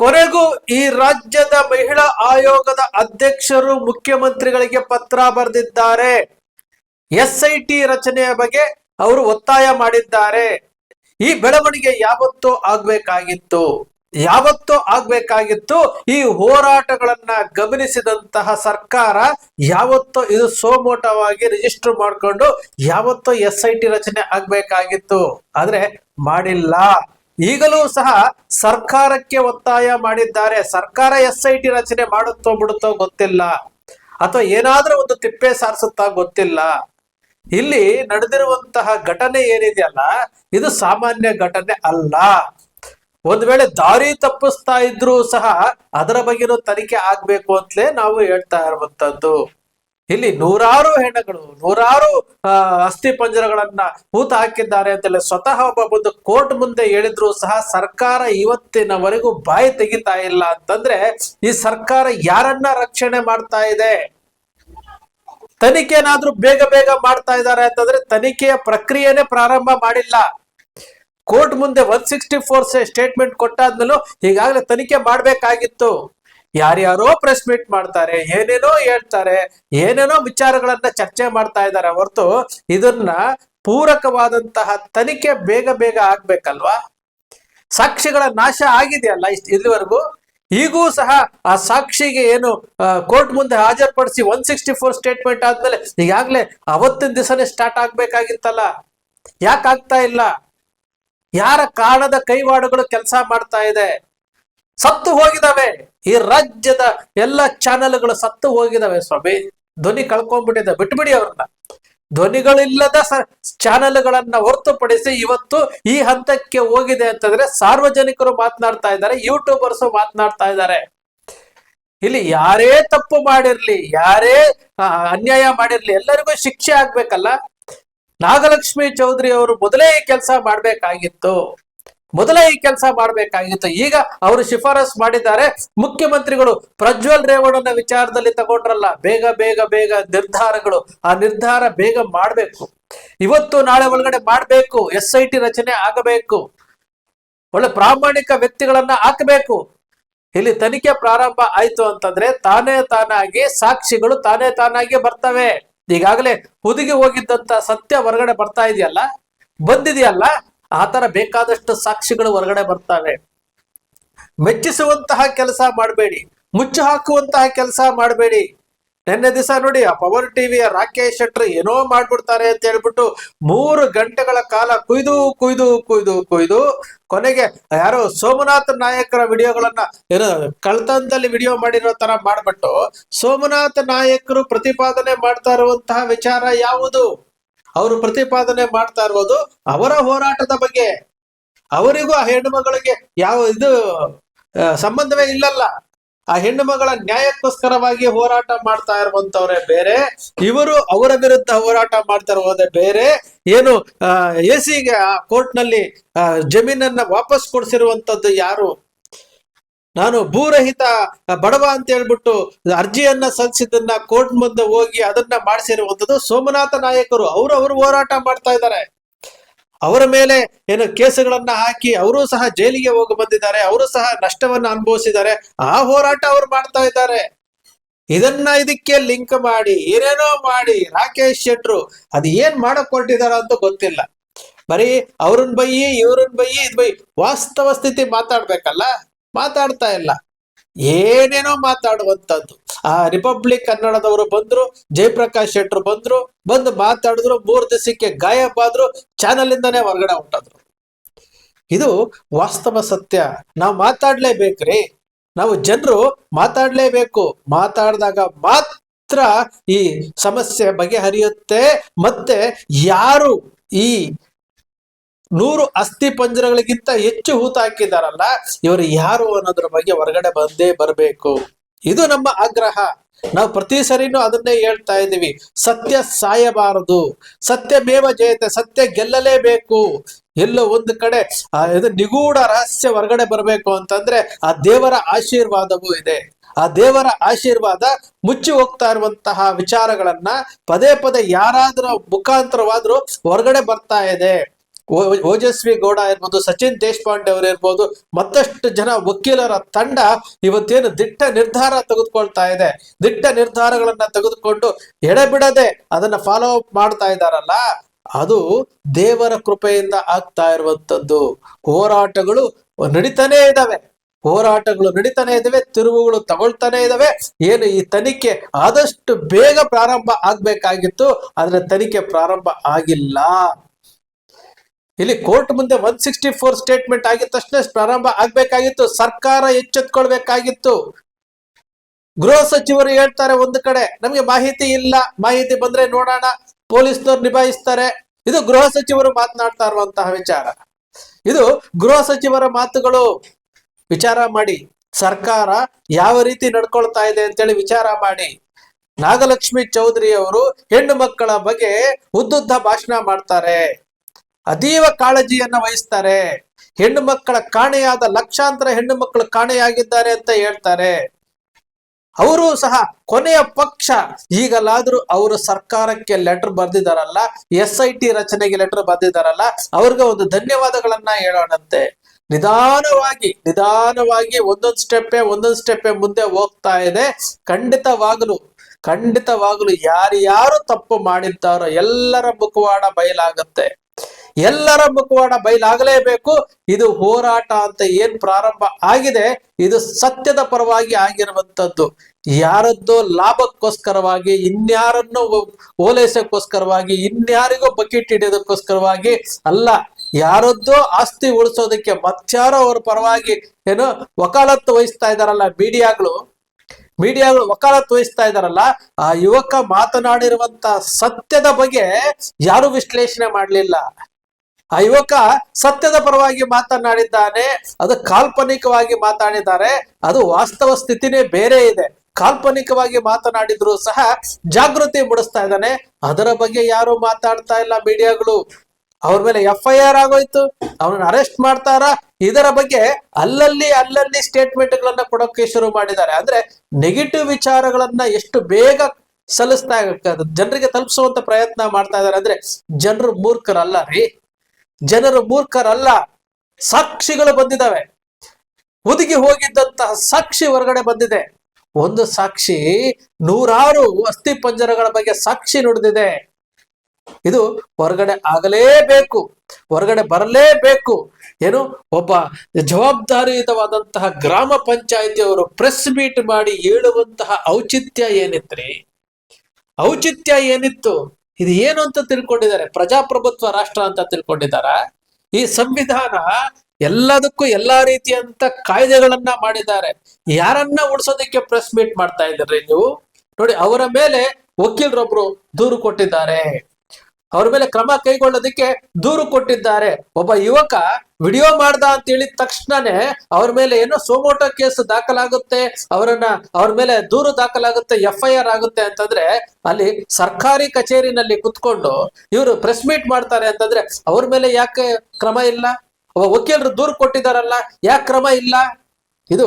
ಕೊನೆಗೂ ಈ ರಾಜ್ಯದ ಮಹಿಳಾ ಆಯೋಗದ ಅಧ್ಯಕ್ಷರು ಮುಖ್ಯಮಂತ್ರಿಗಳಿಗೆ ಪತ್ರ ಬರೆದಿದ್ದಾರೆ. ಎಸ್ ಐ ರಚನೆಯ ಬಗ್ಗೆ ಅವರು ಒತ್ತಾಯ ಮಾಡಿದ್ದಾರೆ. ಈ ಬೆಳವಣಿಗೆ ಯಾವತ್ತೋ ಆಗ್ಬೇಕಾಗಿತ್ತು. ಯಾವತ್ತೋ ಆಗ್ಬೇಕಾಗಿತ್ತು. ಈ ಹೋರಾಟಗಳನ್ನ ಗಮನಿಸಿದಂತಹ ಸರ್ಕಾರ ಯಾವತ್ತೋ ಇದು ಸೋಮೋಟವಾಗಿ ರಿಜಿಸ್ಟರ್ ಮಾಡಿಕೊಂಡು ಯಾವತ್ತೋ ಎಸ್ ಐ ಟಿ ರಚನೆ ಆಗ್ಬೇಕಾಗಿತ್ತು. ಆದ್ರೆ ಮಾಡಿಲ್ಲ. ಈಗಲೂ ಸಹ ಸರ್ಕಾರಕ್ಕೆ ಒತ್ತಾಯ ಮಾಡಿದ್ದಾರೆ. ಸರ್ಕಾರ ಎಸ್ ಐ ಟಿ ರಚನೆ ಮಾಡುತ್ತೋ ಬಿಡುತ್ತೋ ಗೊತ್ತಿಲ್ಲ. ಅಥವಾ ಏನಾದ್ರೂ ಒಂದು ತಿಪ್ಪೆ ಸಾರಿಸುತ್ತಾ ಗೊತ್ತಿಲ್ಲ. ಇಲ್ಲಿ ನಡೆದಿರುವಂತಹ ಘಟನೆ ಏನಿದೆಯಲ್ಲ ಇದು ಸಾಮಾನ್ಯ ಘಟನೆ ಅಲ್ಲ. ಒಂದ್ ವೇಳೆ ದಾರಿ ತಪ್ಪಿಸ್ತಾ ಇದ್ರೂ ಸಹ ಅದರ ಬಗ್ಗೆನೂ ತನಿಖೆ ಆಗ್ಬೇಕು ಅಂತಲೇ ನಾವು ಹೇಳ್ತಾ ಇರುವಂತದ್ದು. ಇಲ್ಲಿ ನೂರಾರು ಹೆಣ್ಣುಗಳು, ನೂರಾರು ಅಸ್ಥಿ ಪಂಜರಗಳನ್ನ ಹೂತ ಹಾಕಿದ್ದಾರೆ ಅಂತೆಲ್ಲ ಸ್ವತಃ ಒಬ್ಬ ಬಂದು ಕೋರ್ಟ್ ಮುಂದೆ ಹೇಳಿದ್ರು ಸಹ ಸರ್ಕಾರ ಇವತ್ತಿನವರೆಗೂ ಬಾಯಿ ತೆಗಿತಾ ಇಲ್ಲ ಅಂತಂದ್ರೆ ಈ ಸರ್ಕಾರ ಯಾರನ್ನ ರಕ್ಷಣೆ ಮಾಡ್ತಾ ಇದೆ? ತನಿಖೆನಾದ್ರೂ ಬೇಗ ಬೇಗ ಮಾಡ್ತಾ ಇದ್ದಾರೆ ಅಂತಂದ್ರೆ ತನಿಖೆಯ ಪ್ರಕ್ರಿಯೆನೇ ಪ್ರಾರಂಭ ಮಾಡಿಲ್ಲ. ಕೋರ್ಟ್ ಮುಂದೆ ಒನ್ ಸಿಕ್ಸ್ಟಿ ಫೋರ್ ಸ್ಟೇಟ್ಮೆಂಟ್ ಕೊಟ್ಟಾದ್ಮೇಲೂ ಈಗಾಗಲೇ ತನಿಖೆ ಮಾಡ್ಬೇಕಾಗಿತ್ತು. ಯಾರ್ಯಾರೋ ಪ್ರೆಸ್ ಮೀಟ್ ಮಾಡ್ತಾರೆ, ಏನೇನೋ ಹೇಳ್ತಾರೆ, ಏನೇನೋ ವಿಚಾರಗಳನ್ನ ಚರ್ಚೆ ಮಾಡ್ತಾ ಇದ್ದಾರೆ. ಹೊರತು ಇದನ್ನ ಪೂರಕವಾದಂತಹ ತನಿಖೆ ಬೇಗ ಬೇಗ ಆಗ್ಬೇಕಲ್ವಾ? ಸಾಕ್ಷಿಗಳ ನಾಶ ಆಗಿದೆಯಲ್ಲ ಇಷ್ಟು ಇಲ್ಲಿವರೆಗೂ? ಈಗೂ ಸಹ ಆ ಸಾಕ್ಷಿಗೆ ಏನು ಕೋರ್ಟ್ ಮುಂದೆ ಹಾಜರ್ಪಡಿಸಿ ಒನ್ ಸಿಕ್ಸ್ಟಿ ಫೋರ್ ಸ್ಟೇಟ್ಮೆಂಟ್ ಆದ್ಮೇಲೆ ಈಗಾಗಲೇ ಅವತ್ತಿನ ದಿವಸನೇ ಸ್ಟಾರ್ಟ್ ಆಗ್ಬೇಕಾಗಿತ್ತಲ್ಲ? ಯಾಕೆ ಆಗ್ತಾ ಇಲ್ಲ? ಯಾರ ಕಾರಣದ ಕೈವಾಡಗಳು ಕೆಲಸ ಮಾಡ್ತಾ ಇದೆ? ಸತ್ತು ಹೋಗಿದಾವೆ ಈ ರಾಜ್ಯದ ಎಲ್ಲ ಚಾನೆಲ್ಗಳು ಸತ್ತು ಹೋಗಿದಾವೆ ಸ್ವಾಮಿ. ಧ್ವನಿ ಕಳ್ಕೊಂಡ್ಬಿಟ್ಟಿದ್ದ ಬಿಟ್ಬಿಡಿ ಅವ್ರನ್ನ. ಧ್ವನಿಗಳಿಲ್ಲದ ಚಾನೆಲ್ಗಳನ್ನ ಹೊರತುಪಡಿಸಿ ಇವತ್ತು ಈ ಹಂತಕ್ಕೆ ಹೋಗಿದೆ ಅಂತಂದ್ರೆ ಸಾರ್ವಜನಿಕರು ಮಾತನಾಡ್ತಾ ಇದ್ದಾರೆ, ಯೂಟ್ಯೂಬರ್ಸ್ ಮಾತನಾಡ್ತಾ ಇದ್ದಾರೆ. ಇಲ್ಲಿ ಯಾರೇ ತಪ್ಪು ಮಾಡಿರ್ಲಿ, ಯಾರೇ ಅನ್ಯಾಯ ಮಾಡಿರ್ಲಿ, ಎಲ್ಲರಿಗೂ ಶಿಕ್ಷೆ ಆಗ್ಬೇಕಲ್ಲ. ನಾಗಲಕ್ಷ್ಮಿ ಚೌಧರಿ ಅವರು ಮೊದಲೇ ಕೆಲಸ ಮಾಡ್ಬೇಕಾಗಿತ್ತು. ಮೊದಲೇ ಈ ಕೆಲಸ ಮಾಡಬೇಕಾಗಿತ್ತು. ಈಗ ಅವರು ಶಿಫಾರಸ್ ಮಾಡಿದ್ದಾರೆ. ಮುಖ್ಯಮಂತ್ರಿಗಳು ಪ್ರಜ್ವಲ್ ರೇವಣ್ಣನ ವಿಚಾರದಲ್ಲಿ ತಗೊಂಡ್ರಲ್ಲ, ಬೇಗ ಬೇಗ ಬೇಗ ನಿರ್ಧಾರಗಳು. ಆ ನಿರ್ಧಾರ ಬೇಗ ಮಾಡಬೇಕು. ಇವತ್ತು ನಾಳೆ ಒಳಗಡೆ ಮಾಡಬೇಕು. ಎಸ್ ಐ ರಚನೆ ಆಗಬೇಕು. ಒಳ್ಳೆ ಪ್ರಾಮಾಣಿಕ ವ್ಯಕ್ತಿಗಳನ್ನ ಹಾಕಬೇಕು. ಇಲ್ಲಿ ತನಿಖೆ ಪ್ರಾರಂಭ ಆಯ್ತು ಅಂತಂದ್ರೆ ತಾನೇ ತಾನಾಗಿ ಸಾಕ್ಷಿಗಳು ತಾನೇ ತಾನಾಗಿ ಬರ್ತವೆ. ಈಗಾಗಲೇ ಹುದುಗಿ ಹೋಗಿದ್ದಂತ ಸತ್ಯ ಹೊರಗಡೆ ಬರ್ತಾ ಇದೆಯಲ್ಲ? ಬಂದಿದೆಯಲ್ಲ? ಆ ತರ ಬೇಕಾದಷ್ಟು ಸಾಕ್ಷಿಗಳು ಹೊರಗಡೆ ಬರ್ತವೆ. ಮೆಚ್ಚಿಸುವಂತಹ ಕೆಲಸ ಮಾಡಬೇಡಿ. ಮುಚ್ಚು ಹಾಕುವಂತಹ ಕೆಲಸ ಮಾಡಬೇಡಿ. ನಿನ್ನೆ ದಿವಸ ನೋಡಿ ಆ ಪವರ್ ಟಿವಿಯ ರಾಕೇಶ್ ಶೆಟ್ರು ಏನೋ ಮಾಡ್ಬಿಡ್ತಾರೆ ಅಂತ ಹೇಳ್ಬಿಟ್ಟು ಮೂರು ಗಂಟೆಗಳ ಕಾಲ ಕುಯ್ದು ಕುಯ್ದು ಕುಯ್ದು ಕುಯ್ದು ಕೊನೆಗೆ ಯಾರೋ ಸೋಮನಾಥ್ ನಾಯಕರ ವಿಡಿಯೋಗಳನ್ನ ಏನೋ ಕಳ್ತನದಲ್ಲಿ ವಿಡಿಯೋ ಮಾಡಿರೋ ತರ ಮಾಡ್ಬಿಟ್ಟು ಸೋಮನಾಥ್ ನಾಯಕರು ಪ್ರತಿಪಾದನೆ ಮಾಡ್ತಾ ಇರುವಂತಹ ವಿಚಾರ ಯಾವುದು? ಅವರು ಪ್ರತಿಪಾದನೆ ಮಾಡ್ತಾ ಇರೋದು ಅವರ ಹೋರಾಟದ ಬಗ್ಗೆ. ಅವರಿಗೂ ಆ ಹೆಣ್ಣು ಮಗಳಿಗೆ ಯಾವ ಇದು ಸಂಬಂಧವೇ ಇಲ್ಲಲ್ಲ. ಆ ಹೆಣ್ಣು ಮಗಳ ನ್ಯಾಯಕ್ಕೋಸ್ಕರವಾಗಿ ಹೋರಾಟ ಮಾಡ್ತಾ ಇರುವಂತವ್ರೆ ಬೇರೆ. ಇವರು ಅವರ ವಿರುದ್ಧ ಹೋರಾಟ ಮಾಡ್ತಾ ಇರುವುದೇ ಬೇರೆ. ಏನು ಎ ಸಿಗೆ ಆ ಕೋರ್ಟ್ನಲ್ಲಿ ಆ, ಜಮೀನನ್ನ ವಾಪಸ್ ಕೊಡಿಸಿರುವಂತದ್ದು ಯಾರು? ನಾನು ಭೂರಹಿತ ಬಡವ ಅಂತ ಹೇಳ್ಬಿಟ್ಟು ಅರ್ಜಿಯನ್ನ ಸಲ್ಲಿಸಿದ್ದನ್ನ ಕೋರ್ಟ್ ಮುಂದೆ ಹೋಗಿ ಅದನ್ನ ಮಾಡಿಸಿರುವಂತದ್ದು ಸೋಮನಾಥ ನಾಯಕರು. ಅವರು ಅವರು ಹೋರಾಟ ಮಾಡ್ತಾ ಇದ್ದಾರೆ. ಅವರ ಮೇಲೆ ಏನು ಕೇಸುಗಳನ್ನ ಹಾಕಿ ಅವರು ಸಹ ಜೈಲಿಗೆ ಹೋಗಿ ಬಂದಿದ್ದಾರೆ. ಅವರು ಸಹ ನಷ್ಟವನ್ನ ಅನುಭವಿಸಿದ್ದಾರೆ. ಆ ಹೋರಾಟ ಅವ್ರು ಮಾಡ್ತಾ ಇದ್ದಾರೆ. ಇದನ್ನ ಇದಕ್ಕೆ ಲಿಂಕ್ ಮಾಡಿ, ಏನೇನೋ ಮಾಡಿ ರಾಕೇಶ್ ಶೆಟ್ರು ಅದ್ ಏನ್ ಮಾಡಕ್ ಹೊರಟಿದಾರ ಅಂತ ಗೊತ್ತಿಲ್ಲ. ಬರೀ ಅವ್ರನ್ ಬೈಯಿ ಇವ್ರನ್ ಬೈಯಿ ಇದ್ ಬೈ ವಾಸ್ತವ ಸ್ಥಿತಿ ಮಾತಾಡ್ಬೇಕಲ್ಲ? ಮಾತಾಡ್ತಾ ಇಲ್ಲ. ಏನೇನೋ ಮಾತಾಡುವಂತದ್ದು ಆ ರಿಪಬ್ಲಿಕ್ ಕನ್ನಡದವರು ಬಂದ್ರು, ಜಯಪ್ರಕಾಶ್ ಶೆಟ್ರು ಬಂದ್ರು, ಬಂದು ಮಾತಾಡಿದ್ರು, ಮೂರ್ ದಿವಸಕ್ಕೆ ಗಾಯಬಾದ್ರು ಚಾನಲ್ ಇಂದಾನೇ ಹೊರಗಡೆ ಹೊಂಟದ್ರು. ಇದು ವಾಸ್ತವ ಸತ್ಯ. ನಾವು ಮಾತಾಡ್ಲೇಬೇಕ್ರಿ. ನಾವು ಜನರು ಮಾತಾಡ್ಲೇಬೇಕು. ಮಾತಾಡಿದಾಗ ಮಾತ್ರ ಈ ಸಮಸ್ಯೆ ಬಗೆಹರಿಯುತ್ತೆ. ಮತ್ತೆ ಯಾರು ಈ ನೂರು ಅಸ್ಥಿ ಪಂಜರಗಳಿಗಿಂತ ಹೆಚ್ಚು ಹೂತ ಹಾಕಿದಾರಲ್ಲ ಇವರು ಯಾರು ಅನ್ನೋದ್ರ ಬಗ್ಗೆ ಹೊರಗಡೆ ಬಂದೇ ಬರಬೇಕು. ಇದು ನಮ್ಮ ಆಗ್ರಹ. ನಾವು ಪ್ರತಿ ಸರಿನೂ ಅದನ್ನೇ ಹೇಳ್ತಾ ಇದ್ದೀವಿ. ಸತ್ಯ ಸಾಯಬಾರದು. ಸತ್ಯ ಮೇವ ಜಯತೆ, ಸತ್ಯ ಗೆಲ್ಲಲೇಬೇಕು. ಎಲ್ಲೋ ಒಂದು ಕಡೆ ಇದು ನಿಗೂಢ ರಹಸ್ಯ ಹೊರಗಡೆ ಬರಬೇಕು ಅಂತಂದ್ರೆ ಆ ದೇವರ ಆಶೀರ್ವಾದವೂ ಇದೆ. ಆ ದೇವರ ಆಶೀರ್ವಾದ ಮುಚ್ಚಿ ಹೋಗ್ತಾ ಇರುವಂತಹ ವಿಚಾರಗಳನ್ನ ಪದೇ ಪದೇ ಯಾರಾದ್ರೂ ಮುಖಾಂತರವಾದ್ರೂ ಹೊರಗಡೆ ಬರ್ತಾ ಇದೆ. ಓಜಸ್ವಿ ಗೌಡ ಇರ್ಬೋದು, ಸಚಿನ್ ದೇಶಪಾಂಡೆ ಅವರು ಇರ್ಬೋದು, ಮತ್ತಷ್ಟು ಜನ ವಕೀಲರ ತಂಡ ಇವತ್ತೇನು ದಿಟ್ಟ ನಿರ್ಧಾರ ತೆಗೆದುಕೊಳ್ತಾ ಇದೆ. ದಿಟ್ಟ ನಿರ್ಧಾರಗಳನ್ನ ತೆಗೆದುಕೊಂಡು ಎಡೆಬಿಡದೆ ಅದನ್ನ ಫಾಲೋ ಅಪ್ ಮಾಡ್ತಾ ಇದ್ದಾರಲ್ಲ ಅದು ದೇವರ ಕೃಪೆಯಿಂದ ಆಗ್ತಾ ಇರುವಂತದ್ದು ಹೋರಾಟಗಳು ನಡೀತಾನೆ ಇದ್ದಾವೆ ಹೋರಾಟಗಳು ನಡೀತಾನೆ ಇದಾವೆ, ತಿರುವುಗಳು ತಗೊಳ್ತಾನೆ ಇದ್ದಾವೆ ಏನು ಈ ತನಿಖೆ ಆದಷ್ಟು ಬೇಗ ಪ್ರಾರಂಭ ಆಗ್ಬೇಕಾಗಿತ್ತು, ಆದ್ರೆ ತನಿಖೆ ಪ್ರಾರಂಭ ಆಗಿಲ್ಲ. ಇಲ್ಲಿ ಕೋರ್ಟ್ ಮುಂದೆ ಒನ್ ಸಿಕ್ಸ್ಟಿ ಫೋರ್ ಸ್ಟೇಟ್ಮೆಂಟ್ ಆಗಿದ ತಕ್ಷಣ ಪ್ರಾರಂಭ ಆಗ್ಬೇಕಾಗಿತ್ತು. ಸರ್ಕಾರ ಎಚ್ಚೆತ್ಕೊಳ್ಬೇಕಾಗಿತ್ತು. ಗೃಹ ಸಚಿವರು ಹೇಳ್ತಾರೆ ಒಂದು ಕಡೆ, ನಮಗೆ ಮಾಹಿತಿ ಇಲ್ಲ, ಮಾಹಿತಿ ಬಂದ್ರೆ ನೋಡೋಣ, ಪೊಲೀಸ್ನವ್ರು ನಿಭಾಯಿಸ್ತಾರೆ. ಇದು ಗೃಹ ಸಚಿವರು ಮಾತನಾಡ್ತಾ ಇರುವಂತಹ ವಿಚಾರ. ಇದು ಗೃಹ ಸಚಿವರ ಮಾತುಗಳು. ವಿಚಾರ ಮಾಡಿ, ಸರ್ಕಾರ ಯಾವ ರೀತಿ ನಡ್ಕೊಳ್ತಾ ಇದೆ ಅಂತೇಳಿ ವಿಚಾರ ಮಾಡಿ. ನಾಗಲಕ್ಷ್ಮಿ ಚೌಧರಿ ಅವರು ಹೆಣ್ಣು ಮಕ್ಕಳ ಬಗ್ಗೆ ಉದ್ದುದ್ದ ಭಾಷಣ ಮಾಡ್ತಾರೆ. ಅತೀವ ಕಾಳಜಿಯನ್ನ ವಹಿಸ್ತಾರೆ? ಹೆಣ್ಣು ಮಕ್ಕಳ ಕಾಣೆಯಾದ ಲಕ್ಷಾಂತರ ಹೆಣ್ಣು ಮಕ್ಕಳು ಕಾಣೆಯಾಗಿದ್ದಾರೆ ಅಂತ ಹೇಳ್ತಾರೆ. ಅವರು ಸಹ ಕೊನೆಯ ಪಕ್ಷ. ಈಗಲಾದ್ರೂ ಅವರು ಸರ್ಕಾರಕ್ಕೆ ಲೆಟರ್ ಬರ್ದಿದಾರಲ್ಲ ಎಸ್ ಐ ಟಿ ರಚನೆಗೆ ಲೆಟರ್ ಬರ್ದಿದಾರಲ್ಲ, ಅವ್ರಿಗೆ ಒಂದು ಧನ್ಯವಾದಗಳನ್ನ ಹೇಳೋಣಂತೆ. ನಿಧಾನವಾಗಿ ನಿಧಾನವಾಗಿ ಒಂದೊಂದ್ ಸ್ಟೆಪ್ಪೆ ಒಂದೊಂದ್ ಸ್ಟೆಪ್ಪೆ ಮುಂದೆ ಹೋಗ್ತಾ ಇದೆ. ಖಂಡಿತವಾಗಲು ಖಂಡಿತವಾಗಲು ಯಾರ್ಯಾರು ತಪ್ಪು ಮಾಡಿದ್ದಾರೋ ಎಲ್ಲರ ಮುಖವಾಡ ಬಯಲಾಗತ್ತೆ. ಎಲ್ಲರ ಮುಖವಾಡ ಬಯಲಾಗಲೇಬೇಕು. ಇದು ಹೋರಾಟ ಅಂತ ಏನ್ ಪ್ರಾರಂಭ ಆಗಿದೆ, ಇದು ಸತ್ಯದ ಪರವಾಗಿ ಆಗಿರುವಂತದ್ದು ಯಾರದ್ದೋ ಲಾಭಕ್ಕೋಸ್ಕರವಾಗಿ, ಇನ್ಯಾರನ್ನು ಓಲೈಸೋಕ್ಕೋಸ್ಕರವಾಗಿ, ಇನ್ಯಾರಿಗೂ ಬಕೆಟ್ ಹಿಡಿಯೋದಕ್ಕೋಸ್ಕರವಾಗಿ ಅಲ್ಲ, ಯಾರದ್ದೋ ಆಸ್ತಿ ಉಳಿಸೋದಕ್ಕೆ ಮತ್ಯಾರೋ ಅವ್ರ ಪರವಾಗಿ ಏನು ವಕಾಲತ್ತು ವಹಿಸ್ತಾ ಇದಾರಲ್ಲ ಮೀಡಿಯಾಗಳು. ಮೀಡಿಯಾಗಳು ವಕಾಲತ್ತು ವಹಿಸ್ತಾ ಇದಾರಲ್ಲ ಆ ಯುವಕ ಮಾತನಾಡಿರುವಂತ ಸತ್ಯದ ಬಗ್ಗೆ ಯಾರು ವಿಶ್ಲೇಷಣೆ ಮಾಡಲಿಲ್ಲ. ಆ ಯುವಕ ಸತ್ಯದ ಪರವಾಗಿ ಮಾತನಾಡಿದ್ದಾನೆ, ಅದು ಕಾಲ್ಪನಿಕವಾಗಿ ಮಾತಾಡಿದ್ದಾರೆ ಅದು ವಾಸ್ತವ ಸ್ಥಿತಿನೇ ಬೇರೆ ಇದೆ. ಕಾಲ್ಪನಿಕವಾಗಿ ಮಾತನಾಡಿದ್ರು ಸಹ ಜಾಗೃತಿ ಮೂಡಿಸ್ತಾ ಇದ್ದಾನೆ. ಅದರ ಬಗ್ಗೆ ಯಾರು ಮಾತಾಡ್ತಾ ಇಲ್ಲ ಮೀಡಿಯಾಗಳು. ಅವ್ರ ಮೇಲೆ ಎಫ್ ಐ ಆರ್ ಆಗೋಯ್ತು ಅವನನ್ನ ಅರೆಸ್ಟ್ ಮಾಡ್ತಾರ? ಇದರ ಬಗ್ಗೆ ಅಲ್ಲಲ್ಲಿ ಅಲ್ಲಲ್ಲಿ ಸ್ಟೇಟ್ಮೆಂಟ್ ಗಳನ್ನ ಕೊಡೋಕೆ ಶುರು ಮಾಡಿದ್ದಾರೆ. ಅಂದ್ರೆ ನೆಗೆಟಿವ್ ವಿಚಾರಗಳನ್ನ ಎಷ್ಟು ಬೇಗ ಸಲ್ಲಿಸ್ತಾ ಜನರಿಗೆ ತಲುಪಿಸುವಂತ ಪ್ರಯತ್ನ ಮಾಡ್ತಾ ಇದ್ದಾರೆ. ಅಂದ್ರೆ ಜನರು ಮೂರ್ಖರಲ್ಲ ರೀ. ಜನರು ಮೂರ್ಖರಲ್ಲ. ಸಾಕ್ಷಿಗಳು ಬಂದಿದ್ದಾವೆ. ಹುದುಗಿ ಹೋಗಿದ್ದಂತಹ ಸಾಕ್ಷಿ ಹೊರಗಡೆ ಬಂದಿದೆ. ಒಂದು ಸಾಕ್ಷಿ ನೂರಾರು ಅಸ್ಥಿ ಪಂಜರಗಳ ಬಗ್ಗೆ ಸಾಕ್ಷಿ ನುಡಿದಿದೆ. ಇದು ಹೊರಗಡೆ ಆಗಲೇಬೇಕು. ಹೊರಗಡೆ ಬರಲೇಬೇಕು. ಏನು? ಒಬ್ಬ ಜವಾಬ್ದಾರಿಯುತವಾದಂತಹ ಗ್ರಾಮ ಪಂಚಾಯತಿಯವರು ಪ್ರೆಸ್ ಮೀಟ್ ಮಾಡಿ ಹೇಳುವಂತಹ ಔಚಿತ್ಯ ಏನಿತ್ರಿ? ಔಚಿತ್ಯ ಏನಿತ್ತು? ಇದು ಏನು ಅಂತ ತಿಳ್ಕೊಂಡಿದ್ದಾರೆ? ಪ್ರಜಾಪ್ರಭುತ್ವ ರಾಷ್ಟ್ರ ಅಂತ ತಿಳ್ಕೊಂಡಿದ್ದಾರ? ಈ ಸಂವಿಧಾನ ಎಲ್ಲದಕ್ಕೂ ಎಲ್ಲಾ ರೀತಿಯಂತ ಕಾಯ್ದೆಗಳನ್ನ ಮಾಡಿದ್ದಾರೆ. ಯಾರನ್ನ ಉಳಿಸೋದಕ್ಕೆ ಪ್ರೆಸ್ ಮೀಟ್ ಮಾಡ್ತಾ ಇದ್ರಿ ನೀವು? ನೋಡಿ, ಅವರ ಮೇಲೆ ವಕೀಲರೊಬ್ರು ದೂರು ಕೊಟ್ಟಿದ್ದಾರೆ. ಅವ್ರ ಮೇಲೆ ಕ್ರಮ ಕೈಗೊಳ್ಳೋದಕ್ಕೆ ದೂರು ಕೊಟ್ಟಿದ್ದಾರೆ. ಒಬ್ಬ ಯುವಕ ವಿಡಿಯೋ ಮಾಡ್ದ ಅಂತ ಹೇಳಿದ ತಕ್ಷಣನೇ ಅವ್ರ ಮೇಲೆ ಏನೋ ಸೋಮೋಟೋ ಕೇಸ್ ದಾಖಲಾಗುತ್ತೆ, ಅವರನ್ನ ಅವ್ರ ಮೇಲೆ ದೂರು ದಾಖಲಾಗುತ್ತೆ ಎಫ್ ಐ ಆರ್ ಆಗುತ್ತೆ ಅಂತಂದ್ರೆ ಅಲ್ಲಿ ಸರ್ಕಾರಿ ಕಚೇರಿನಲ್ಲಿ ಕುತ್ಕೊಂಡು ಇವರು ಪ್ರೆಸ್ ಮೀಟ್ ಮಾಡ್ತಾರೆ ಅಂತಂದ್ರೆ ಅವ್ರ ಮೇಲೆ ಯಾಕೆ ಕ್ರಮ ಇಲ್ಲ? ವಕೀಲರು ದೂರು ಕೊಟ್ಟಿದಾರಲ್ಲ, ಯಾಕೆ ಕ್ರಮ ಇಲ್ಲ? ಇದು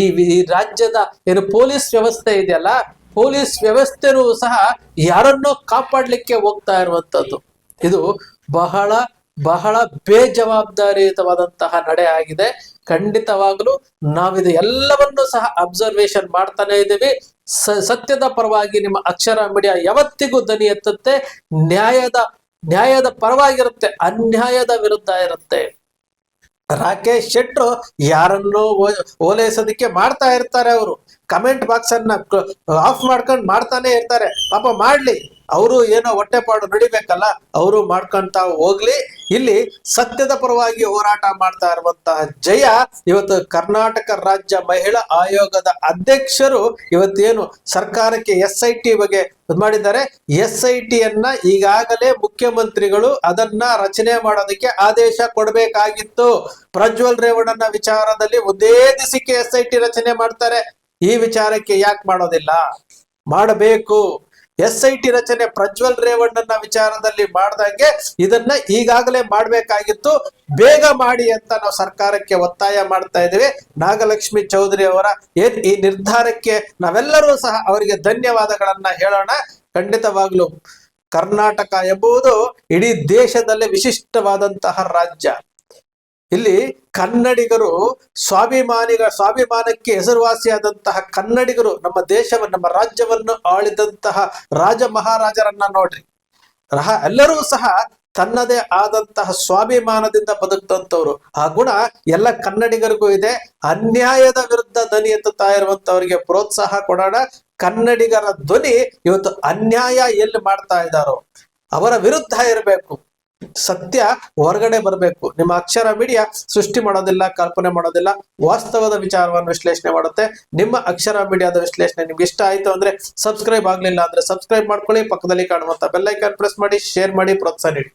ಈ ರಾಜ್ಯದ ಏನು ಪೊಲೀಸ್ ವ್ಯವಸ್ಥೆ ಇದೆಯಲ್ಲ, ಪೊಲೀಸ್ ವ್ಯವಸ್ಥೆನೂ ಸಹ ಯಾರನ್ನೋ ಕಾಪಾಡ್ಲಿಕ್ಕೆ ಹೋಗ್ತಾ ಇರುವಂತದ್ದು. ಇದು ಬಹಳ ಬಹಳ ಬೇಜವಾಬ್ದಾರಿಯುತವಾದಂತಹ ನಡೆ ಆಗಿದೆ. ಖಂಡಿತವಾಗಲೂ ನಾವಿದು ಎಲ್ಲವನ್ನೂ ಸಹ ಅಬ್ಸರ್ವೇಷನ್ ಮಾಡ್ತಾನೆ ಇದ್ದೀವಿ. ಸತ್ಯದ ಪರವಾಗಿ ನಿಮ್ಮ ಅಕ್ಷರ ಮೀಡಿಯಾ ಯಾವತ್ತಿಗೂ ದನಿ ಎತ್ತುತ್ತೆ. ನ್ಯಾಯದ ನ್ಯಾಯದ ಪರವಾಗಿರುತ್ತೆ, ಅನ್ಯಾಯದ ವಿರುದ್ಧ ಇರುತ್ತೆ. ರಾಕೇಶ್ ಶೆಟ್ರು ಯಾರನ್ನೋ ಓಲೈಸೋದಕ್ಕೆ ಮಾಡ್ತಾ ಇರ್ತಾರೆ ಅವರು. ಕಮೆಂಟ್ ಬಾಕ್ಸ್ ಅನ್ನ ಆಫ್ ಮಾಡ್ಕೊಂಡು ಮಾಡ್ತಾನೆ ಇರ್ತಾರೆ. ಪಾಪ ಮಾಡ್ಲಿ. ಅವರು ಏನೋ ಹೊಟ್ಟೆಪಾಡು ನಡಿಬೇಕಲ್ಲ, ಅವರು ಮಾಡ್ಕೊಂತ ಹೋಗ್ಲಿ. ಇಲ್ಲಿ ಸತ್ಯದ ಪರವಾಗಿ ಹೋರಾಟ ಮಾಡ್ತಾ ಇರುವಂತಹ ಜಯ ಇವತ್ತು ಕರ್ನಾಟಕ ರಾಜ್ಯ ಮಹಿಳಾ ಆಯೋಗದ ಅಧ್ಯಕ್ಷರು ಇವತ್ತೇನು ಸರ್ಕಾರಕ್ಕೆ ಎಸ್ ಐ ಟಿ ಬಗ್ಗೆ ಮಾಡಿದ್ದಾರೆ. ಎಸ್ ಐ ಟಿಯನ್ನ ಈಗಾಗಲೇ ಮುಖ್ಯಮಂತ್ರಿಗಳು ಅದನ್ನ ರಚನೆ ಮಾಡೋದಕ್ಕೆ ಆದೇಶ ಕೊಡಬೇಕಾಗಿತ್ತು. ಪ್ರಜ್ವಲ್ ರೇವಣ್ಣನ ವಿಚಾರದಲ್ಲಿ ಒಂದೇ ದಿಸಿಕೆ ಎಸ್ ಐ ಟಿ ರಚನೆ ಮಾಡ್ತಾರೆ. ಈ ವಿಚಾರಕ್ಕೆ ಯಾಕೆ ಮಾಡೋದಿಲ್ಲ? ಮಾಡಬೇಕು. ಎಸ್ ಐ ಟಿ ರಚನೆ ಪ್ರಜ್ವಲ್ ರೇವಣ್ಣನ ವಿಚಾರದಲ್ಲಿ ಮಾಡ್ದಂಗೆ ಇದನ್ನ ಈಗಾಗಲೇ ಮಾಡ್ಬೇಕಾಗಿತ್ತು. ಬೇಗ ಮಾಡಿ ಅಂತ ನಾವು ಸರ್ಕಾರಕ್ಕೆ ಒತ್ತಾಯ ಮಾಡ್ತಾ ಇದ್ದೀವಿ. ನಾಗಲಕ್ಷ್ಮಿ ಚೌಧರಿ ಅವರ ಏನ್ ಈ ನಿರ್ಧಾರಕ್ಕೆ ನಾವೆಲ್ಲರೂ ಸಹ ಅವರಿಗೆ ಧನ್ಯವಾದಗಳನ್ನ ಹೇಳೋಣ. ಖಂಡಿತವಾಗ್ಲು ಕರ್ನಾಟಕ ಎಂಬುದು ಇಡೀ ದೇಶದಲ್ಲೇ ವಿಶಿಷ್ಟವಾದಂತಹ ರಾಜ್ಯ. ಇಲ್ಲಿ ಕನ್ನಡಿಗರು ಸ್ವಾಭಿಮಾನಿಗ, ಸ್ವಾಭಿಮಾನಕ್ಕೆ ಹೆಸರುವಾಸಿಯಾದಂತಹ ಕನ್ನಡಿಗರು ನಮ್ಮ ದೇಶವನ್ನು, ನಮ್ಮ ರಾಜ್ಯವನ್ನು ಆಳಿದಂತಹ ರಾಜ ಮಹಾರಾಜರನ್ನ ನೋಡ್ರಿ. ರಹ, ಎಲ್ಲರೂ ಸಹ ತನ್ನದೇ ಆದಂತಹ ಸ್ವಾಭಿಮಾನದಿಂದ ಬದುಕಂತವ್ರು ಆ ಗುಣ ಎಲ್ಲ ಕನ್ನಡಿಗರಿಗೂ ಇದೆ. ಅನ್ಯಾಯದ ವಿರುದ್ಧ ಧ್ವನಿ ಎತ್ತುತ್ತಾ ಇರುವಂತವರಿಗೆ ಪ್ರೋತ್ಸಾಹ ಕೊಡೋಣ. ಕನ್ನಡಿಗರ ಧ್ವನಿ ಇವತ್ತು ಅನ್ಯಾಯ ಎಲ್ಲಿ ಮಾಡ್ತಾ ಇದ್ದಾರೋ ಅವರ ವಿರುದ್ಧ ಇರಬೇಕು. ಸತ್ಯ ಹೊರಗಡೆ ಬರಬೇಕು. ನಿಮ್ಮ ಅಕ್ಷರ ಮೀಡಿಯಾ ಸೃಷ್ಟಿ ಮಾಡೋದಿಲ್ಲ, ಕಲ್ಪನೆ ಮಾಡೋದಿಲ್ಲ, ವಾಸ್ತವದ ವಿಚಾರವನ್ನು ವಿಶ್ಲೇಷಣೆ ಮಾಡುತ್ತೆ. ನಿಮ್ಮ ಅಕ್ಷರ ಮೀಡಿಯಾದ ವಿಶ್ಲೇಷಣೆ ನಿಮ್ಗೆ ಇಷ್ಟ ಆಯ್ತು ಅಂದ್ರೆ ಸಬ್ಸ್ಕ್ರೈಬ್ ಆಗ್ಲಿಲ್ಲ ಅಂದ್ರೆ ಸಬ್ಸ್ಕ್ರೈಬ್ ಮಾಡ್ಕೊಳ್ಳಿ. ಪಕ್ಕದಲ್ಲಿ ಕಾಣುವಂತ ಬೆಲ್ ಐಕಾನ್ ಪ್ರೆಸ್ ಮಾಡಿ, ಶೇರ್ ಮಾಡಿ, ಪ್ರೋತ್ಸಾಹ ನೀಡಿ.